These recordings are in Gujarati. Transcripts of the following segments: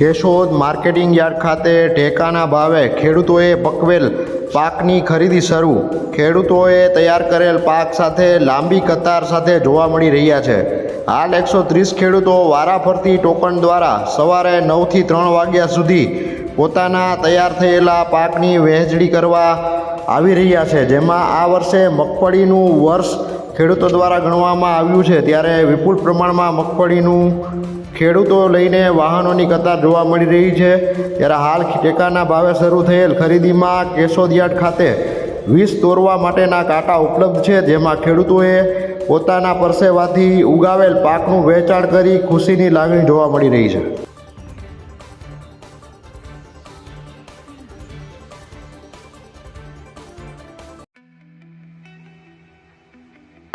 કેશોદ માર્કેટિંગ યાર્ડ ખાતે ટેકાના ભાવે ખેડૂતોએ પકવેલ પાકની ખરીદી શરૂ. ખેડૂતોએ તૈયાર કરેલ પાક સાથે લાંબી કતાર સાથે જોવા મળી રહ્યા છે. હાલ એકસો ત્રીસ ખેડૂતો વારાફરતી ટોકન દ્વારા સવારે નવથી ત્રણ વાગ્યા સુધી પોતાના તૈયાર થયેલા પાકની વહેંચણી કરવા આવી રહ્યા છે, જેમાં આ વર્ષે મગફળીનું વર્ષ ખેડૂતો દ્વારા ગણવામાં આવ્યું છે, ત્યારે વિપુલ પ્રમાણમાં મગફળીનું ખેડૂતો લઈને વાહનોની કતાર જોવા મળી રહી છે. ત્યારે હાલ ટેકાના ભાવે શરૂ થયેલ ખરીદીમાં કેશોદ ખાતે વીસ તોરવા માટેના કાંટા ઉપલબ્ધ છે, જેમાં ખેડૂતોએ પોતાના પરસેવાથી ઉગાવેલ પાકનું વેચાણ કરી ખુશીની લાગણી જોવા મળી રહી છે.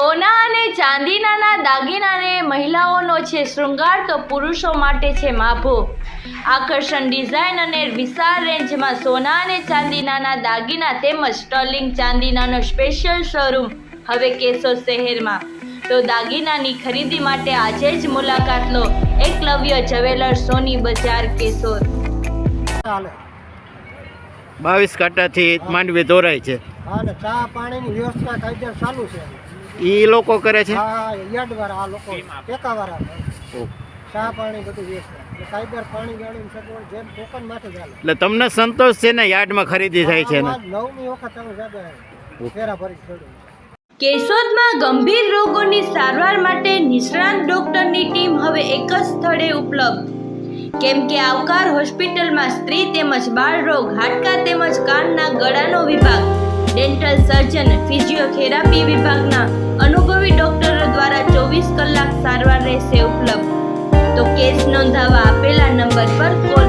સોના અને ચાંદીનાના દાગીનાને મહિલાઓનો છે શૃંગાર તો પુરુષો માટે છે માભો. આકર્ષણ ડિઝાઇન અને વિશાળ રેન્જમાં સોના અને ચાંદીનાના દાગીના તેમજ સ્ટર્લિંગ ચાંદીનાનો સ્પેશિયલ શોરૂમ હવે કેશોદ શહેરમાં. તો દાગીનાની ખરીદી માટે આજે જ મુલાકાત લો. એકલવ્ય જવેલર સોની બજાર કેશોદ. ચાલે. બાવીસ કાંટાથી માંડવી દોરાય છે. હા ને ચા પાણીની વ્યવસ્થા કાયદેસર ચાલુ છે. એ લોકો કરે છે? હા યાર્ડ વાળા આ લોકો. ટેકા વાળા ચા પાણી બધું વેચે. એટલે પાણી ગાડીની સગવડ જેમ ટોકન માટે ચાલે એટલે તમને સંતોષ છે ને યાર્ડમાં ખરીદી થાય છે ને? નવમી વખત અમે જાતે ફેરા ભરી ચડ્યું કેશોદમાં ગંભીર રોગોની સારવાર માટે નિષ્ણાંત ડોક્ટરની ટીમ હવે એક જ સ્થળે ઉપલબ્ધ. કેમ કે આવકાર હોસ્પિટલમાં સ્ત્રી તેમજ બાળ રોગ હાડકા તેમજ કાનના ગળાનો વિભાગ ડેન્ટલ સર્જન ફિઝિયોથેરાપી વિભાગના સારવાર રહેશે ઉપલબ્ધ. તો કેસ નોંધાવા આપેલા નંબર પર કોલ